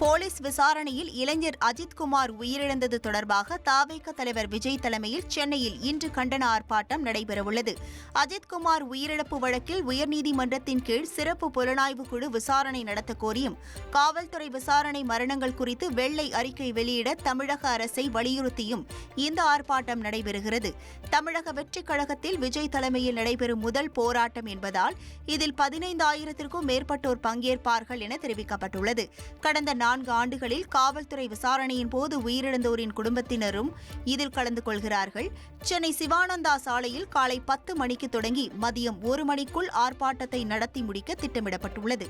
Police விசாரணையில் இளைஞர் அஜித்குமார் உயிரிழந்தது தொடர்பாக தாவேக தலைவர் விஜய் தலைமையில் சென்னையில் இன்று கண்டன ஆர்ப்பாட்டம் நடைபெறவுள்ளது. அஜித்குமார் உயிரிழப்பு வழக்கில் உயர்நீதிமன்றத்தின் கீழ் சிறப்பு புலனாய்வு குழு விசாரணை நடத்த கோரியும் காவல்துறை விசாரணை மரணங்கள் குறித்து வெள்ளை அறிக்கை வெளியிட தமிழக அரசை வலியுறுத்தியும் இந்த ஆர்ப்பாட்டம் நடைபெறுகிறது. தமிழக வெற்றிக் கழகத்தில் விஜய் தலைமையில் நடைபெறும் முதல் போராட்டம் என்பதால் இதில் பதினைந்தாயிரத்திற்கும் மேற்பட்டோர் பங்கேற்பார்கள் என தெரிவிக்கப்பட்டுள்ளது. கடந்த நான்கு ஆண்டுகளில் காவல்துறை விசாரணையின் போது உயிரிழந்தோரின் குடும்பத்தினரும் இதில் கலந்து கொள்கிறார்கள். சென்னை சிவானந்தா சாலையில் காலை பத்து மணிக்கு தொடங்கி மதியம் ஒரு மணிக்குள் ஆர்ப்பாட்டத்தை நடத்தி முடிக்க திட்டமிடப்பட்டுள்ளது.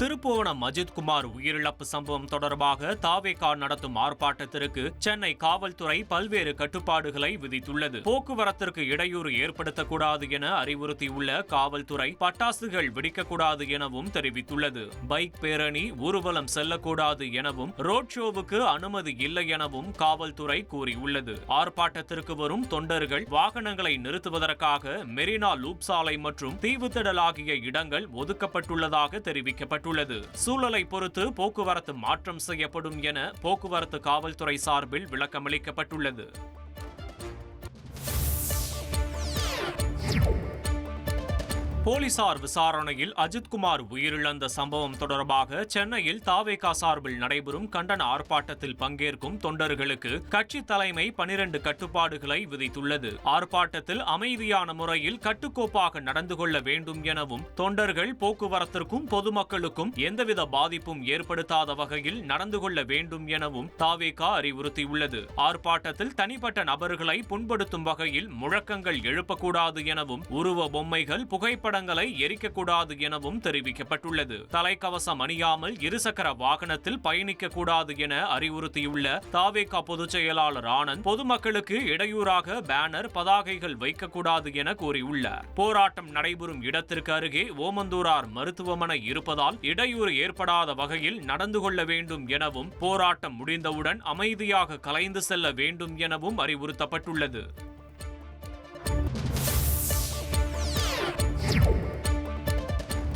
திருப்புவனம் அஜித்குமார் உயிரிழப்பு சம்பவம் தொடர்பாக தாவேகா நடத்தும் ஆர்ப்பாட்டத்திற்கு சென்னை காவல்துறை பல்வேறு கட்டுப்பாடுகளை விதித்துள்ளது. போக்குவரத்திற்கு இடையூறு ஏற்படுத்தக்கூடாது என அறிவுறுத்தியுள்ள காவல்துறை பட்டாசுகள் வெடிக்கக்கூடாது எனவும் தெரிவித்துள்ளது. பைக் பேரணி ஊர்வலம் செல்லக்கூடாது எனவும் ரோட் ஷோவுக்கு அனுமதி இல்லை எனவும் காவல்துறை கூறியுள்ளது. ஆர்ப்பாட்டத்திற்கு வரும் தொண்டர்கள் வாகனங்களை நிறுத்துவதற்காக மெரினா லூப் சாலை மற்றும் தீவுத்திடல் ஆகிய இடங்கள் ஒதுக்கப்பட்டுள்ளதாக தெரிவிக்கப்பட்டுள்ளது. சூழலை பொறுத்து போக்குவரத்து மாற்றம் செய்யப்படும் என போக்குவரத்து காவல்துறை சார்பில் விளக்கமளிக்கப்பட்டுள்ளது. போலீசார் விசாரணையில் அஜித்குமார் உயிரிழந்த சம்பவம் தொடர்பாக சென்னையில் தாவேகா சார்பில் நடைபெறும் கண்டன ஆர்ப்பாட்டத்தில் பங்கேற்கும் தொண்டர்களுக்கு கட்சி தலைமை பனிரண்டு கட்டுப்பாடுகளை விதித்துள்ளது. ஆர்ப்பாட்டத்தில் அமைதியான முறையில் கட்டுக்கோப்பாக நடந்து கொள்ள வேண்டும் எனவும் தொண்டர்கள் போக்குவரத்திற்கும் பொதுமக்களுக்கும் எந்தவித பாதிப்பும் ஏற்படுத்தாத வகையில் நடந்து கொள்ள வேண்டும் எனவும் தாவேகா அறிவுறுத்தியுள்ளது. ஆர்ப்பாட்டத்தில் தனிப்பட்ட நபர்களை புண்படுத்தும் வகையில் முழக்கங்கள் எழுப்பக்கூடாது எனவும் உருவ பொம்மைகள் புகைப்படங்களை எரிக்கக்கூடாது எனவும் தெரிவிக்கப்பட்டுள்ளது. தலைக்கவசம் அணியாமல் இருசக்கர வாகனத்தில் பயணிக்க கூடாது என அறிவுறுத்தியுள்ள தாவேகா பொதுச் செயலாளர் ஆனந்த் பொதுமக்களுக்கு இடையூறாக பேனர் பதாகைகள் வைக்கக்கூடாது என கூறியுள்ளார் போராட்டம் நடைபெறும் இடத்திற்கு அருகே ஓமந்தூரார் மருத்துவமனை இருப்பதால் இடையூறு ஏற்படாத வகையில் நடந்து கொள்ள வேண்டும் எனவும் போராட்டம் முடிந்தவுடன் அமைதியாக கலைந்து செல்ல வேண்டும் எனவும் அறிவுறுத்தப்பட்டுள்ளது.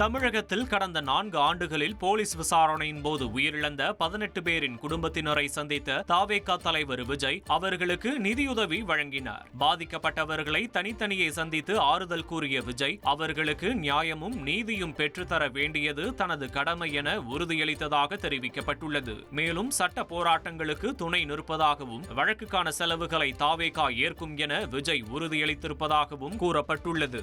தமிழகத்தில் கடந்த நான்கு ஆண்டுகளில் போலீஸ் விசாரணையின் போது உயிரிழந்த பதினெட்டு பேரின் குடும்பத்தினரை சந்தித்த தாவேகா தலைவர் விஜய் அவர்களுக்கு நிதியுதவி வழங்கினார். பாதிக்கப்பட்டவர்களை தனித்தனியே சந்தித்து ஆறுதல் கூறிய விஜய் அவர்களுக்கு நியாயமும் நீதியும் பெற்றுத்தர வேண்டியது தனது கடமை என உறுதியளித்ததாக தெரிவிக்கப்பட்டுள்ளது. மேலும் சட்ட போராட்டங்களுக்கு துணை நிற்பதாகவும் வழக்குக்கான செலவுகளை தாவேகா ஏற்கும் என விஜய் உறுதியளித்திருப்பதாகவும் கூறப்பட்டுள்ளது.